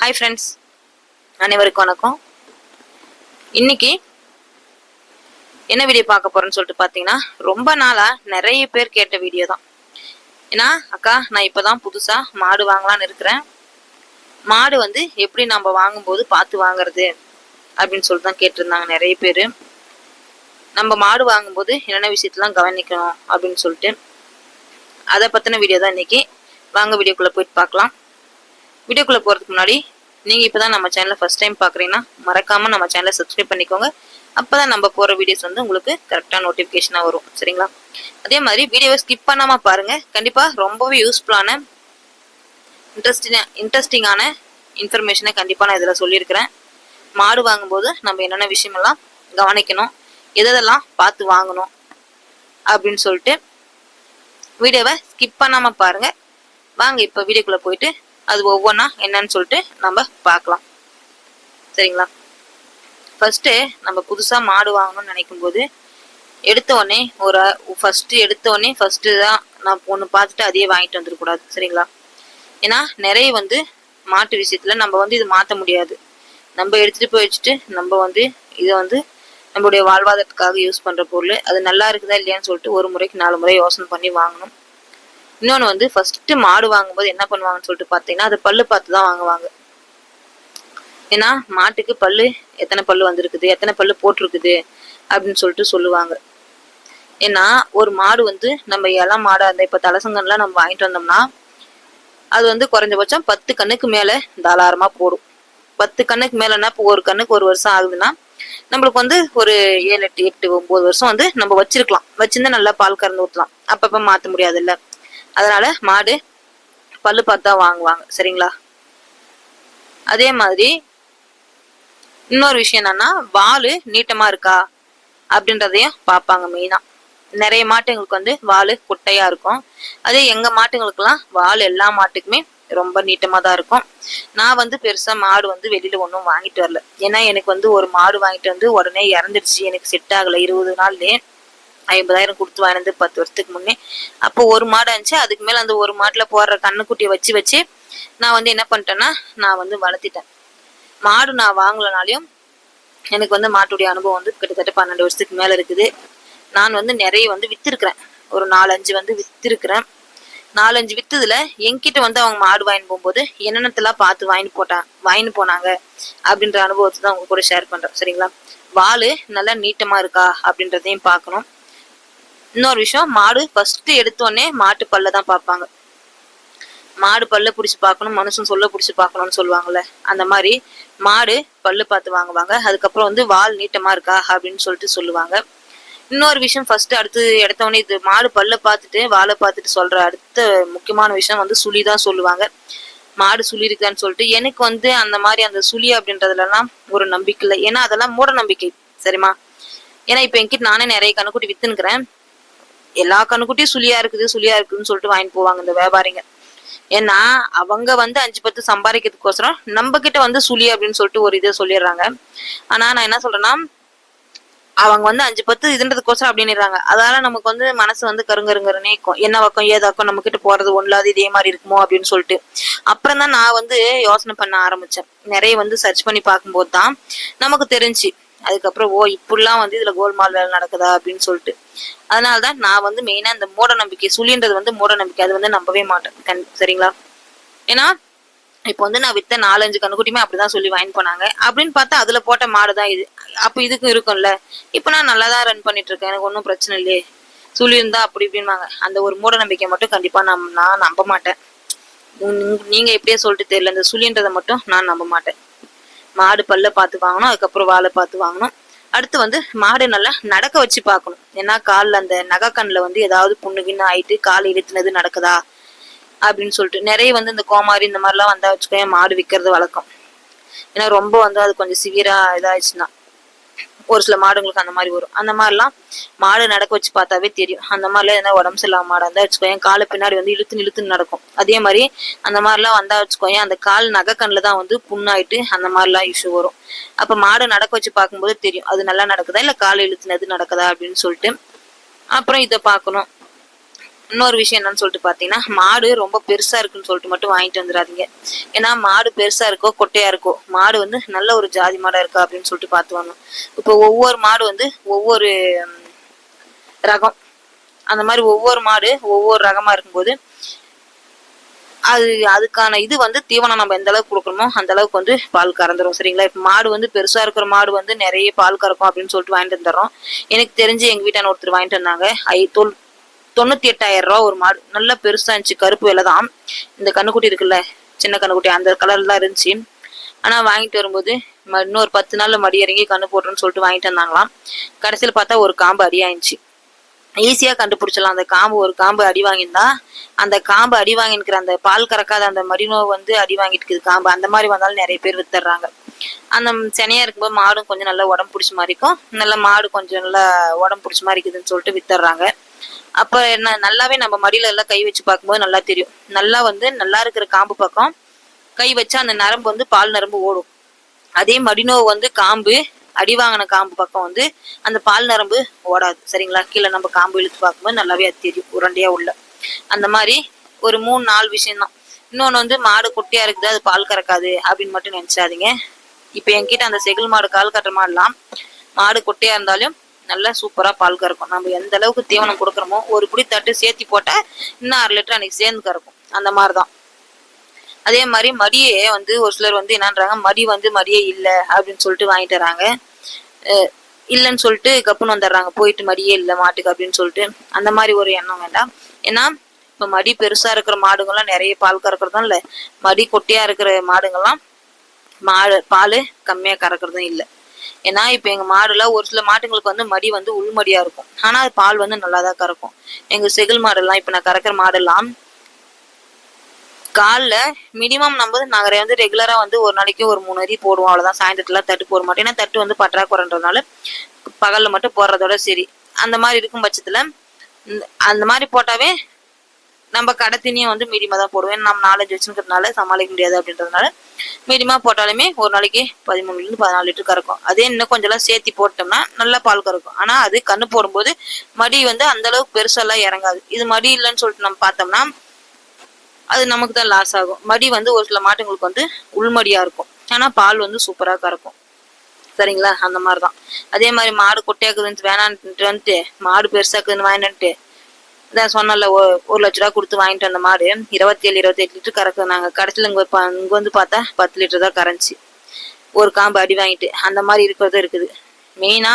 Hi friends அனைவருக்கும் வணக்கம். இன்னைக்கு என்ன வீடியோ பார்க்க போறேன்னு சொல்லிட்டு பார்த்தீங்கன்னா ரொம்ப நாளா நிறைய பேர் கேட்ட வீடியோ தான். ஏன்னா அக்கா நான் இப்போதான் புதுசா மாடு வாங்கலான்னு இருக்கிறேன். மாடு வந்து எப்படி நம்ம வாங்கும்போது பார்த்து வாங்குறது அப்படின்னு சொல்லிட்டு தான் கேட்டிருந்தாங்க நிறைய பேர். நம்ம மாடு வாங்கும்போது என்னென்ன விஷயத்தெல்லாம் கவனிக்கணும் அப்படின்னு சொல்லிட்டு அதை பற்றின வீடியோ தான் இன்னைக்கு. வாங்க வீடியோக்குள்ளே போயிட்டு பார்க்கலாம். வீடியோக்குள்ளே போகிறதுக்கு முன்னாடி நீங்கள் இப்போ தான் நம்ம சேனலை ஃபஸ்ட் டைம் பார்க்குறீங்கன்னா மறக்காமல் நம்ம சேனலை சப்ஸ்கிரைப் பண்ணிக்கோங்க. அப்போ தான் நம்ம போகிற வீடியோஸ் வந்து உங்களுக்கு கரெக்டாக நோட்டிஃபிகேஷனாக வரும். சரிங்களா? அதே மாதிரி வீடியோவை ஸ்கிப் பண்ணாமல் பாருங்கள் கண்டிப்பாக ரொம்பவே யூஸ்ஃபுல்லான இன்ட்ரெஸ்டிங் இன்ட்ரெஸ்டிங்கான இன்ஃபர்மேஷனை கண்டிப்பாக நான் இதில் சொல்லியிருக்கிறேன். மாடு வாங்கும்போது நம்ம என்னென்ன விஷயமெல்லாம் கவனிக்கணும் எதெல்லாம் பார்த்து வாங்கணும் அப்படின்னு சொல்லிட்டு வீடியோவை ஸ்கிப் பண்ணாமல் பாருங்கள் வாங்க இப்போ வீடியோக்குள்ளே போயிட்டு அது ஒவ்வொன்றா என்னன்னு சொல்லிட்டு நம்ம பார்க்கலாம். சரிங்களா? ஃபஸ்ட்டு நம்ம புதுசாக மாடு வாங்கணும்னு நினைக்கும் போது எடுத்த உடனே ஒரு ஃபஸ்ட்டு எடுத்த உடனே ஃபஸ்ட்டு தான் நான் ஒன்று பார்த்துட்டு அதையே வாங்கிட்டு வந்துடக்கூடாது சரிங்களா? ஏன்னா நிறைய வந்து மாட்டு விஷயத்தில் நம்ம வந்து இது மாற்ற முடியாது. நம்ம எடுத்துகிட்டு போய் வச்சுட்டு நம்ம வந்து இதை வந்து நம்மளுடைய வாழ்வாதாரத்துக்காக யூஸ் பண்ணுற பொருள் அது நல்லா இருக்குதா இல்லையான்னு சொல்லிட்டு ஒரு முறைக்கு நாலு முறை யோசனை பண்ணி வாங்கணும். இன்னொன்று வந்து ஃபர்ஸ்ட் மாடு வாங்கும்போது என்ன பண்ணுவாங்கன்னு சொல்லிட்டு பார்த்தீங்கன்னா அது பல்லு பார்த்து தான் வாங்குவாங்க. ஏன்னா மாட்டுக்கு பல்லு எத்தனை பல்லு வந்திருக்குது எத்தனை பல்லு போட்டிருக்குது அப்படின்னு சொல்லிட்டு சொல்லுவாங்க. ஏன்னா ஒரு மாடு வந்து நம்ம இளம் மாடா இருந்தால் இப்போ தலசங்கன்லாம் நம்ம வாங்கிட்டு வந்தோம்னா அது வந்து குறைஞ்சபட்சம் பத்து கண்ணுக்கு மேலே தாராளமாக போடும். பத்து கண்ணுக்கு மேலேன்னா இப்போ ஒரு கண்ணுக்கு ஒரு வருஷம் ஆகுதுன்னா நம்மளுக்கு வந்து ஒரு ஏழு எட்டு எட்டு ஒம்பது வருஷம் வந்து நம்ம வச்சிருக்கலாம். வச்சிருந்தா நல்லா பால் கறந்து ஊற்றலாம் அப்பப்போ மாற்ற முடியாது இல்லை அதனால மாடு பல்லு பார்த்தா வாங்குவாங்க. சரிங்களா? அதே மாதிரி இன்னொரு விஷயம் என்னன்னா வாலு நீட்டமா இருக்கா அப்படின்றதையும் பார்ப்பாங்க மெயினா நிறைய மாட்டுங்களுக்கு வந்து வாலு குட்டையா இருக்கும். அதே எங்க மாட்டுங்களுக்குலாம் வால் எல்லா மாட்டுக்குமே ரொம்ப நீட்டமா தான் இருக்கும். நான் வந்து பெருசா மாடு வந்து வெளியில ஒன்றும் வாங்கிட்டு வரல. ஏன்னா எனக்கு வந்து ஒரு மாடு வாங்கிட்டு வந்து உடனே இறந்துடுச்சு. எனக்கு செட் ஆகல. இருபது நாள்லேயே ஐம்பதாயிரம் கொடுத்து வாங்கினது பத்து வருஷத்துக்கு முன்னே. அப்போ ஒரு மாடு இருந்துச்சு அதுக்கு மேல அந்த ஒரு மாட்டுல போடுற கண்ணுக்குட்டியை வச்சு வச்சு நான் வந்து என்ன பண்ணிட்டேன்னா நான் வந்து வளர்த்திட்டேன். மாடு நான் வாங்கலனாலையும் எனக்கு வந்து மாட்டுடைய அனுபவம் வந்து கிட்டத்தட்ட பன்னெண்டு வருஷத்துக்கு மேல இருக்குது. நான் வந்து நிறைய வந்து வித்திருக்கிறேன். ஒரு நாலஞ்சு வந்து வித்திருக்கிறேன். நாலஞ்சு வித்ததுல என்கிட்ட வந்து அவங்க மாடு வாங்கிட்டு போகும்போது என்னென்னத்தெல்லாம் பார்த்து வாங்கிட்டு போட்டான் வாங்கிட்டு போனாங்க அப்படின்ற அனுபவத்தை தான் உங்க கூட ஷேர் பண்றேன். சரிங்களா? வாலு நல்லா நீட்டமா இருக்கா அப்படின்றதையும் பார்க்கணும். இன்னொரு விஷயம் மாடு ஃபர்ஸ்ட் எடுத்தோடனே மாட்டு பல்ல தான் பார்ப்பாங்க. மாடு பல்ல பிடிச்சி பார்க்கணும் மனுஷன் சொல்ல பிடிச்சி பார்க்கணும்னு சொல்லுவாங்கல்ல. அந்த மாதிரி மாடு பல்லு பார்த்து வாங்குவாங்க. அதுக்கப்புறம் வந்து வால் நீட்டமா இருக்கா அப்படின்னு சொல்லிட்டு சொல்லுவாங்க. இன்னொரு விஷயம் ஃபர்ஸ்ட் அடுத்து எடுத்தவொடனே இது மாடு பல்ல பார்த்துட்டு வாழை பார்த்துட்டு சொல்ற அடுத்த முக்கியமான விஷயம் வந்து சுழி தான் சொல்லுவாங்க. மாடு சுழி இருக்கான்னு சொல்லிட்டு எனக்கு வந்து அந்த மாதிரி அந்த சுழி அப்படின்றதுலலாம் ஒரு நம்பிக்கை இல்லை. ஏன்னா அதெல்லாம் மூட நம்பிக்கை. சரிமா ஏன்னா இப்போ என்கிட்ட நானே நிறைய கண்ணுக்குட்டி வித்துனுக்குறேன் எல்லா கண்ணுக்குட்டியும் சுழியா இருக்குது சுழியா இருக்குதுன்னு சொல்லிட்டு வாங்கிட்டு போவாங்க இந்த வியாபாரிங்க. ஏன்னா அவங்க வந்து அஞ்சு பத்து சம்பாதிக்கிறதுக்கோசரம் நம்ம கிட்ட வந்து சுழி அப்படின்னு சொல்லிட்டு ஒரு இதை சொல்லிடுறாங்க. ஆனா நான் என்ன சொல்றேன்னா அவங்க வந்து அஞ்சு பத்து இதுன்றதுக்கோசரம் அப்படின்னுறாங்க. அதனால நமக்கு வந்து மனசு வந்து கருங்கருங்கருன்னே இருக்கும். என்ன பக்கம் ஏதாக்கும் நம்ம கிட்ட போறது ஒன்றாவது இதே மாதிரி இருக்குமோ அப்படின்னு சொல்லிட்டு. அப்புறம் தான் நான் வந்து யோசனை பண்ண ஆரம்பிச்சேன். நிறைய வந்து சர்ச் பண்ணி பார்க்கும்போது தான் நமக்கு தெரிஞ்சு அதுக்கப்புறம் ஓ இப்படிலாம் வந்து இதுல கோல்மால் வேலை நடக்குதா? அப்படின்னு சொல்லிட்டு. அதனாலதான் நான் வந்து மெயினா இந்த மூட நம்பிக்கை சுழின்றது வந்து மூட நம்பிக்கை. அது வந்து நம்பவே மாட்டேன். கண் சரிங்களா? ஏன்னா இப்போ வந்து நான் வித்த நாலஞ்சு கண்ணுக்குட்டியுமே அப்படிதான் சொல்லி வாங்கி போனாங்க. அப்படின்னு பார்த்தா அதுல போட்ட மாடு தான் இது. அப்போ இதுக்கும் இருக்கும்ல. இப்போ நான் நல்லா தான் ரன் பண்ணிட்டு இருக்கேன் எனக்கு ஒன்றும் பிரச்சனை இல்லையே. சொல்லியிருந்தா அப்படி இப்படின்பாங்க அந்த ஒரு மூட நம்பிக்கை மட்டும் கண்டிப்பா நான் நான் நம்ப மாட்டேன். உம் நீங்க எப்படியே சொல்லிட்டு தெரியல. இந்த சுழின்றதை மட்டும் நான் நம்ப மாட்டேன். மாடு பல்ல பார்த்து வாங்கணும் அதுக்கப்புறம் வாழை பார்த்து வாங்கணும். அடுத்து வந்து மாடு நல்லா நடக்க வச்சு பார்க்கணும். ஏன்னா காலில் அந்த நகைக்கண்ணில் வந்து ஏதாவது புண்ணுகின்னு ஆயிட்டு கால் இழுத்துனது நடக்குதா அப்படின்னு சொல்லிட்டு நிறைய வந்து இந்த கோமாரி இந்த மாதிரிலாம் வந்தா வச்சுக்கோ மாடு விற்கிறது வழக்கம். ஏன்னா ரொம்ப வந்து அது கொஞ்சம் சிவியரா இதாயிடுச்சுன்னா. ஒரு சில மாடுங்களுக்கு அந்த மாதிரி வரும். அந்த மாதிரிலாம் மாடு நடக்க வச்சு பார்த்தாவே தெரியும். அந்த மாதிரிலாம் எதனா உடம்பு சரியில்லாம இருந்தால் வச்சுக்கோ என் காலை பின்னாடி வந்து இழுத்து இழுத்துன்னு நடக்கும். அதே மாதிரி அந்த மாதிரிலாம் வந்தா வச்சுக்கோ அந்த கால் நகைக்கண்ணில் தான் வந்து புண்ணாயிட்டு அந்த மாதிரிலாம் இஷ்யூ வரும். அப்போ மாடு நடக்க வச்சு பார்க்கும்போது தெரியும். அது நல்லா நடக்குதா? இல்லை காலை இழுத்துனது நடக்குதா? அப்படின்னு சொல்லிட்டு. அப்புறம் இதை பார்க்கணும். இன்னொரு விஷயம் என்னன்னு சொல்லிட்டு பார்த்தீங்கன்னா மாடு ரொம்ப பெருசா இருக்குன்னு சொல்லிட்டு மட்டும் வாங்கிட்டு வந்துடாதீங்க. ஏன்னா மாடு பெருசா இருக்கோ கொட்டையா இருக்கோ மாடு வந்து நல்ல ஒரு ஜாதி மாடா இருக்கா அப்படின்னு சொல்லிட்டு பார்த்து வாங்கணும். இப்போ ஒவ்வொரு மாடு வந்து ஒவ்வொரு ரகம். அந்த மாதிரி ஒவ்வொரு மாடு ஒவ்வொரு ரகமா இருக்கும்போது அது அதுக்கான இது வந்து தீவனம் நம்ம எந்த அளவுக்கு கொடுக்கணுமோ அந்த அளவுக்கு வந்து பால் கறந்துரும். சரிங்களா? இப்போ மாடு வந்து பெருசா இருக்கிற மாடு வந்து நிறைய பால் கறக்கும் அப்படின்னு சொல்லிட்டு வாங்கிட்டு வந்துடுறோம். எனக்கு தெரிஞ்சு எங்க வீட்டான ஒருத்தர் வாங்கிட்டு வந்தாங்க. ஐ தொல் தொண்ணூத்தி எட்டாயிரம் ரூபா ஒரு மாடு. நல்லா பெருசா இருந்துச்சு. கருப்பு விலை தான். இந்த கண்ணுக்குட்டி இருக்குல்ல சின்ன கண்ணுக்குட்டி அந்த கலர்ல தான் இருந்துச்சு. ஆனா வாங்கிட்டு வரும்போது ம- இன்னொரு பத்து நாள்ல மடி இறங்கி கண்ணு போட்டுருன்னு சொல்லிட்டு வாங்கிட்டு வந்தாங்களாம். கடைசியில் பார்த்தா ஒரு காம்பு அடியாயிடுச்சு ஈஸியா கண்டுபிடிச்சிடலாம். அந்த காம்பு ஒரு காம்பு அடி வாங்கியிருந்தா அந்த காம்பு அடி வாங்கிருக்கிற அந்த பால் கறக்காத அந்த மடினோ வந்து அடி வாங்கிட்டு இருக்குது. காம்பு அந்த மாதிரி வந்தாலும் நிறைய பேர் வித்துறாங்க அந்த செனையா இருக்கும்போது மாடும் கொஞ்சம் நல்லா உடம்பு பிடிச்ச மாதிரி இருக்கும். நல்லா மாடு கொஞ்சம் நல்லா உடம்பு பிடிச்ச மாதிரி இருக்குதுன்னு சொல்லிட்டு வித்துறாங்க அப்ப என்ன நல்லாவே நம்ம மடியில எல்லாம் கை வச்சு பார்க்கும்போது நல்லா தெரியும். நல்லா வந்து நல்லா இருக்கிற காம்பு பக்கம் கை வச்சா அந்த நரம்பு வந்து பால் நரம்பு ஓடும். அதே மடிநோவு வந்து காம்பு அடி வாங்கின காம்பு பக்கம் வந்து அந்த பால் நரம்பு ஓடாது. சரிங்களா? கீழே நம்ம காம்பு இழுத்து பார்க்கும்போது நல்லாவே அது தெரியும் உருண்டையா உள்ள. அந்த மாதிரி ஒரு மூணு நாலு விஷயம்தான் இன்னொன்று வந்து மாடு குட்டியா இருக்குது அது பால் கறக்காது அப்படின்னு மட்டும் நினைச்சாதீங்க இப்போ என்கிட்ட அந்த செகில் மாடு கால் கட்டுற மாடலாம் மாடு குட்டியா இருந்தாலும் நல்லா சூப்பரா பால் கறக்கும். நம்ம எந்த அளவுக்கு தீவனம் கொடுக்குறோமோ ஒரு புடி தட்டு சேர்த்தி போட்டா இன்னும் அரை லிட்டர் அன்னைக்கு சேர்ந்து கறக்கும். அந்த மாதிரி தான் அதே மாதிரி மடியே வந்து ஒரு சிலர் வந்து என்னன்றாங்க மடி வந்து மடியே இல்லை அப்படின்னு சொல்லிட்டு வாங்கிட்டு வராங்க. இல்லைன்னு சொல்லிட்டு கப்புன்னு வந்துடுறாங்க. போயிட்டு மடியே இல்லை மாட்டுக்கு அப்படின்னு சொல்லிட்டு. அந்த மாதிரி ஒரு எண்ணம் வேண்டாம். ஏன்னா இப்போ மடி பெருசா இருக்கிற மாடுங்கள்லாம் நிறைய பால் கறக்குறதும் இல்லை மடி கொட்டியா இருக்கிற மாடுங்கள்லாம் மாடு பால் கம்மியா கறக்குறதும் இல்லை. ஏன்னா இப்போ எங்க மாடுல ஒரு சில மாட்டுங்களுக்கு வந்து மடி வந்து உள்மடியா இருக்கும். ஆனா அது பால் வந்து நல்லா தான் கறக்கும் எங்க செகில் மாடெல்லாம் இப்போ நான் கறக்கிற மாடெல்லாம் காலைல மினிமம் நம்ம நாங்கள் வந்து ரெகுலரா வந்து ஒரு நாளைக்கு ஒரு மூணு அரி போடுவோம். அவ்வளோதான் சாயந்தரத்துல தட்டு போட மாட்டோம். ஏன்னா தட்டு வந்து பற்றாக்குறைன்றதுனால பகல்ல மட்டும் போடுறதோட சரி. அந்த மாதிரி இருக்கும் பட்சத்துல அந்த மாதிரி போட்டாவே நம்ம கடை தண்ணியை வந்து மீடியமாக தான் போடுவோம். நம்ம நாலேஜ் வச்சுக்கிறதுனால சமாளிக்க முடியாது அப்படின்றதுனால மீடியமா போட்டாலுமே ஒரு நாளைக்கு பதிமூணுலேருந்து பதினாலு லிட்டர் கறக்கும். அதே இன்னும் கொஞ்சம் எல்லாம் போட்டோம்னா நல்லா பால் கறக்கும். ஆனா அது கண்ணு போடும்போது மடி வந்து அந்த அளவுக்கு பெருசெல்லாம் இறங்காது. இது மடி இல்லைன்னு சொல்லிட்டு நம்ம பார்த்தோம்னா அது நமக்கு தான் லாஸ் ஆகும். மடி வந்து ஒரு சில மாட்டுங்களுக்கு வந்து உள்மடியா இருக்கும். ஆனா பால் வந்து சூப்பரா கறக்கும். சரிங்களா? அந்த மாதிரி தான் அதே மாதிரி மாடு கொட்டையாக்குதுன்னு வேணான்ட்டு வந்துட்டு மாடு பெருசாக்குதுன்னு வாங்கிட்டு இதான் சொன்னல ஒரு லட்ச ரூபா கொடுத்து வாங்கிட்டு வந்த மாடு இருபத்தி ஏழு இருபத்தி எட்டு லிட்டர் கறக்குது நாங்க. கடைசியில் இங்கே ப- இங்க வந்து பார்த்தா பத்து லிட்டர் தான் கரைஞ்சி. ஒரு காம்பு அடி வாங்கிட்டு அந்த மாதிரி இருக்கிறதும் இருக்குது. மெயினா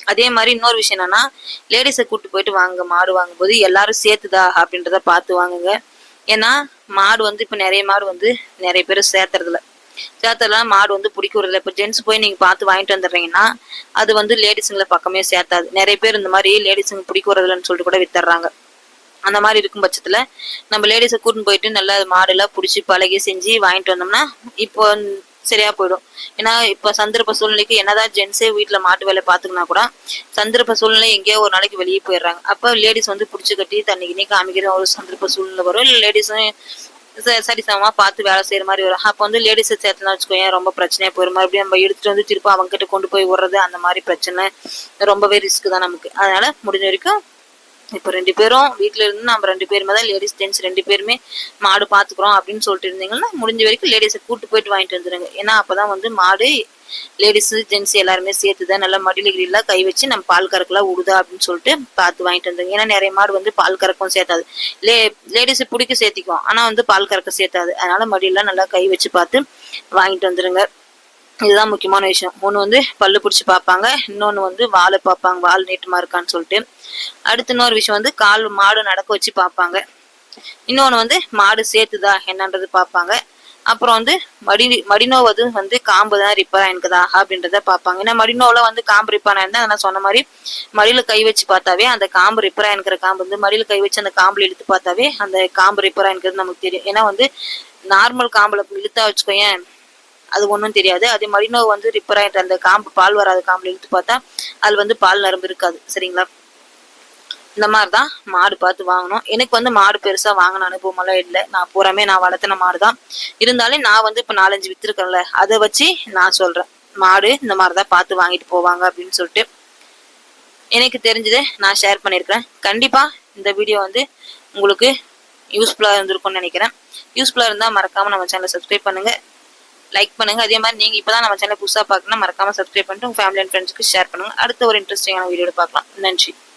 அதே மாதிரி இன்னொரு விஷயம் என்னன்னா லேடிஸை கூப்பிட்டு போயிட்டு வாங்க மாடு வாங்கும்போது எல்லாரும் சேர்த்துதா அப்படின்றத பார்த்து வாங்குங்க. ஏன்னா மாடு வந்து இப்போ நிறைய மாடு வந்து நிறைய பேர் சேர்த்துறதில்ல சேர்த்ததுலாம் மாடு வந்து பிடிக்கிறதில்ல. இப்போ ஜென்ஸ் போய் நீங்க பார்த்து வாங்கிட்டு வந்துடுறீங்கன்னா அது வந்து லேடிஸுங்களை பக்கமே சேர்த்தாது நிறைய பேர் இந்த மாதிரி லேடிஸுங்க பிடிக்கிறதில்லன்னு சொல்லிட்டு கூட வித்துடுறாங்க. அந்த மாதிரி இருக்கும் பட்சத்துல நம்ம லேடிஸை கூட்டின்னு போயிட்டு நல்லா மாடெல்லாம் பிடிச்சி பழகி செஞ்சு வாங்கிட்டு வந்தோம்னா இப்போ சரியா போயிடும். ஏன்னா இப்ப சந்தர்ப்ப சூழ்நிலைக்கு என்னதான் ஜென்ஸே வீட்டுல மாட்டு வேலை பாத்துக்கினா கூட சந்தர்ப்ப சூழ்நிலை எங்கேயோ ஒரு நாளைக்கு வெளியே போயிடுறாங்க. அப்ப லேடிஸ் வந்து பிடிச்சி கட்டி தண்ணி கிண்ணி காமிக்கிற ஒரு சந்தர்ப்ப சூழ்நிலை வரும். இல்ல லேடிஸும் சரி பார்த்து வேலை செய்யற மாதிரி வரும். அப்போ வந்து லேடிஸை சேர்த்துனா வச்சுக்கோங்க ரொம்ப பிரச்சனையா போயிடும் மறுபடியும் நம்ம எடுத்துட்டு வந்து திருப்பி அவங்க கிட்ட கொண்டு போய் விடுறது அந்த மாதிரி பிரச்சனை ரொம்பவே ரிஸ்க் தான் நமக்கு. அதனால முடிஞ்ச வரைக்கும் இப்போ ரெண்டு பேரும் வீட்டில் இருந்து நம்ம ரெண்டு பேருமே தான் லேடிஸ் ஜென்ஸ் ரெண்டு பேருமே மாடு பாத்துக்கிறோம் அப்படின்னு சொல்லிட்டு இருந்தீங்கன்னா முடிஞ்ச வரைக்கும் லேடிஸை கூட்டு போயிட்டு வாங்கிட்டு வந்துருங்க. ஏன்னா அப்பதான் வந்து மாடு லேடிஸு ஜென்ஸ் எல்லாருமே சேர்த்துதான் நல்லா மடியில் கிரில்லாம் கை வச்சு நம்ம பால் கறக்கலாம் விடுதா அப்படின்னு சொல்லிட்டு பார்த்து வாங்கிட்டு வந்தோம் ஏன்னா நிறைய மாடு வந்து பால் கறக்கும் சேர்த்தாது லே லேடிஸ் பிடிக்க சேர்த்திக்கும் ஆனா வந்து பால் கறக்க சேர்த்தாது. அதனால மடியெல்லாம் நல்லா கை வச்சு பார்த்து வாங்கிட்டு வந்துருங்க. இதுதான் முக்கியமான விஷயம். ஒன்று வந்து பல்லு பிடிச்சி பார்ப்பாங்க. இன்னொன்று வந்து வாழை பார்ப்பாங்க. வால் நீட்டமா இருக்கான்னு சொல்லிட்டு. அடுத்து இன்னொரு விஷயம் வந்து கால் மாடு நடக்க வச்சு பார்ப்பாங்க. இன்னொன்று வந்து மாடு சேர்த்துதா என்னன்றது பார்ப்பாங்க. அப்புறம் வந்து மடி மடினோவது வந்து காம்பு தான் ரிப்பேர் ஆயிருக்குதா? அப்படின்றத பார்ப்பாங்க. ஏன்னா மடினோவில் வந்து காம்பு ரிப்பேர் ஆயிருந்தா நான் சொன்ன மாதிரி மடியில கை வச்சு பார்த்தாவே அந்த காம்பு ரிப்பேர் ஆயிருக்கிற காம்பு வந்து மடியில கை வச்சு அந்த காம்புல இழுத்து பார்த்தாவே அந்த காம்பு ரிப்பேர் ஆயிருக்கிறது நமக்கு தெரியும். ஏன்னா வந்து நார்மல் காம்புல இழுத்தா வச்சுக்கோயேன் அது ஒன்றும் தெரியாது. அதே மடினோ வந்து ரிப்பேர் ஆயிட்டு அந்த காம்பு பால் வராத காம்புல இழுத்து பார்த்தா அதுல வந்து பால் நரம்பு இருக்காது. சரிங்களா? இந்த மாதிரி தான் மாடு பார்த்து வாங்கணும். எனக்கு வந்து மாடு பெருசா வாங்கின அனுபவமெல்லாம் இல்லை. நான் பூராமே நான் வளர்த்தின மாடு தான் இருந்தாலும் நான் வந்து இப்போ நாலஞ்சு வித்துருக்கேன்ல அதை வச்சு நான் சொல்றேன். மாடு இந்த மாதிரி தான் பார்த்து வாங்கிட்டு போவாங்க அப்படின்னு சொல்லிட்டு. எனக்கு தெரிஞ்சதை நான் ஷேர் பண்ணியிருக்கிறேன். கண்டிப்பாக இந்த வீடியோ வந்து உங்களுக்கு யூஸ்ஃபுல்லாக இருந்திருக்கும்னு நினைக்கிறேன். யூஸ்ஃபுல்லாக இருந்தால் மறக்காமல் நம்ம சேனலை சப்ஸ்கிரைப் பண்ணுங்கள் லைக் பண்ணுங்கள் அதே மாதிரி நீங்கள் இப்போ தான் நம்ம சேனலை புதுசாக பார்க்கணும் மறக்காமல் சப்ஸ்கிரைப் பண்ணிட்டு உங்கள் ஃபேமிலி அண்ட் ஃப்ரெண்ட்ஸுக்கு ஷேர் பண்ணுங்கள் அடுத்த ஒரு இன்ட்ரெஸ்டிங்கான வீடியோவில் பார்க்கலாம். நன்றி.